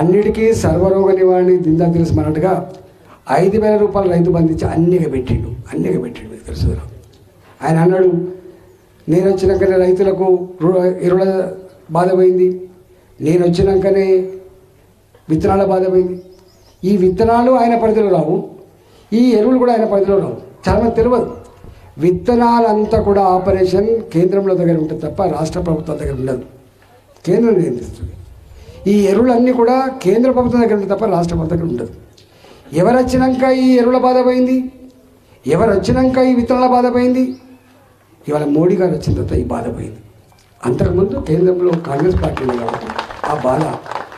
అన్నిటికీ సర్వరోగ నివారణ దిందా తెలుసు అన్నట్టుగా ఐదు వేల రూపాయలు రైతు బంధించి అన్నిగా పెట్టిండు అన్నిగా పెట్టిండు మీకు తెలుసు ఆయన అన్నాడు నేను వచ్చినాకనే రైతులకు ఎరువుల బాధ పోయింది. నేను వచ్చినాకనే విత్తనాల బాధ పోయింది. ఈ విత్తనాలు ఆయన పరిధిలో రావు ఈ ఎరువులు కూడా ఆయన పరిధిలో రావు. చాలా తెలియదు. విత్తనాలంతా కూడా ఆపరేషన్ కేంద్రంలో దగ్గర ఉంటుంది తప్ప రాష్ట్ర ప్రభుత్వం దగ్గర ఉండదు. కేంద్రం నియంత్రిస్తుంది. ఈ ఎరువులన్నీ కూడా కేంద్ర ప్రభుత్వం దగ్గర ఉంటుంది తప్ప రాష్ట్ర ప్రభుత్వం దగ్గర ఉండదు. ఎవరు వచ్చినాక ఈ ఎరువుల బాధ పోయింది? ఎవరు వచ్చినాక ఈ విత్తనాల బాధ పోయింది? ఇవాళ మోడీ గారు వచ్చిన తర్వాత ఈ బాధ పోయింది. అంతకుముందు కేంద్రంలో కాంగ్రెస్ పార్టీ ఉంది కాబట్టి ఆ బాధ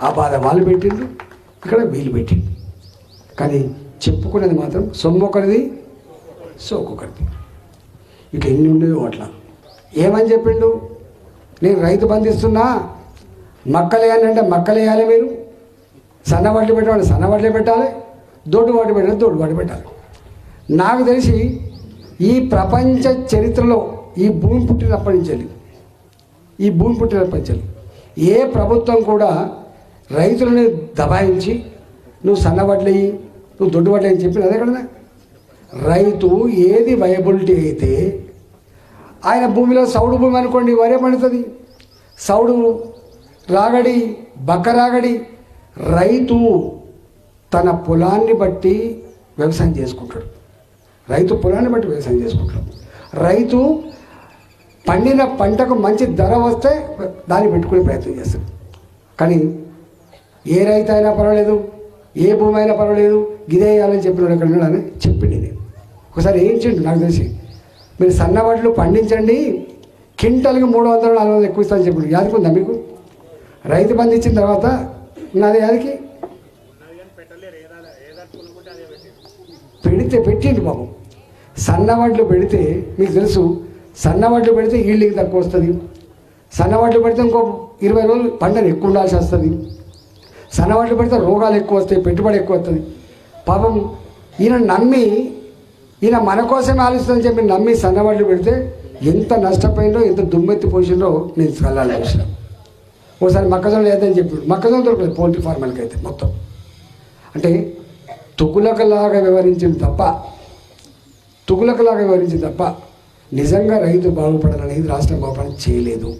ఆ బాధ వాళ్ళు పెట్టిండ్రు ఇక్కడ వీళ్ళు పెట్టిండు కానీ చెప్పుకునేది మాత్రం సొమ్ము ఒకరిది సోకొకరిది ఇక ఎన్ని ఉండేవో అట్లా. ఏమని చెప్పిండు? నేను రైతు బంధిస్తున్నా మక్కలేయాలి అంటే మక్కలేయాలి మీరు. సన్న వడ్లు పెట్టాలి సన్న వడ్లు పెట్టాలి. దొడ్డు వాటి పెట్టాలి దొడ్డు వాటి పెట్టాలి. నాకు తెలిసి ఈ ప్రపంచ చరిత్రలో ఈ భూమి పుట్టినప్పటి నుంచి వెళ్ళి, ఈ భూమి పుట్టినప్పటి నుంచి వెళ్ళి, ఏ ప్రభుత్వం కూడా రైతులని దబాయించి నువ్వు సన్న వడ్లయ్యి నువ్వు దొడ్డు వడ్లయ్యి అని చెప్పిన అదే కదా రైతు ఏది వయబిలిటీ అయితే ఆయన భూమిలో సౌడు భూమి అనుకోండి వరే పండుతుంది. సౌడు రాగడి బక్కరాగడి రైతు తన పొలాన్ని బట్టి వ్యవసాయం చేసుకుంటాడు. రైతు పొలాన్ని బట్టి వ్యవసాయం చేసుకుంటాడు. రైతు పండిన పంటకు మంచి ధర వస్తే దాన్ని పెట్టుకునే ప్రయత్నం చేస్తాడు. కానీ ఏ రైతు అయినా పర్వాలేదు ఏ భూమి అయినా పర్వాలేదు గిదేయాలని చెప్పినాడు ఎక్కడ ఉన్నాడని చెప్పింది నేను. ఒకసారి ఏం చేయండి నాకు తెలిసి మీరు సన్నబడ్లు పండించండి కింటల్కి మూడు వందలు నాలుగు వందలు ఎక్కువ ఇస్తాను చెప్పాడు. యాదకుందా మీకు? రైతు బంధు ఇచ్చిన తర్వాత నాది అదికి పెడితే పెట్టింది బాబు. సన్నవడ్లు పెడితే మీకు తెలుసు సన్నవడ్లు పెడితే ఈల్డింగ్ తక్కువ వస్తుంది. సన్నవడ్లు పెడితే ఇంకో ఇరవై రోజులు పంటను ఎక్కువ ఉండాల్సి వస్తుంది. సన్నవడ్లు పెడితే రోగాలు ఎక్కువ వస్తాయి పెట్టుబడి ఎక్కువ వస్తుంది. పాపం ఈయన నమ్మి ఈయన మన కోసమే ఆలోచిస్తుందని చెప్పి నమ్మి సన్నవడ్లు పెడితే ఎంత నష్టపోయిందో ఎంత దుమ్మెత్తి పోసిందో నేను కళ్ళాలి చూసిన ఓసారి మొక్కజొన్న లేదని చెప్పాడు. మొక్కజొన్న దొరకలేదు పౌల్ట్రీ ఫార్మర్కి అయితే మొత్తం. అంటే తుగులకలాగా వివరించింది తప్ప తుగులకలాగా వివరించింది తప్ప నిజంగా రైతు బాగుపడాలనేది రాష్ట్రం బాగుపడాలని చేయలేదు.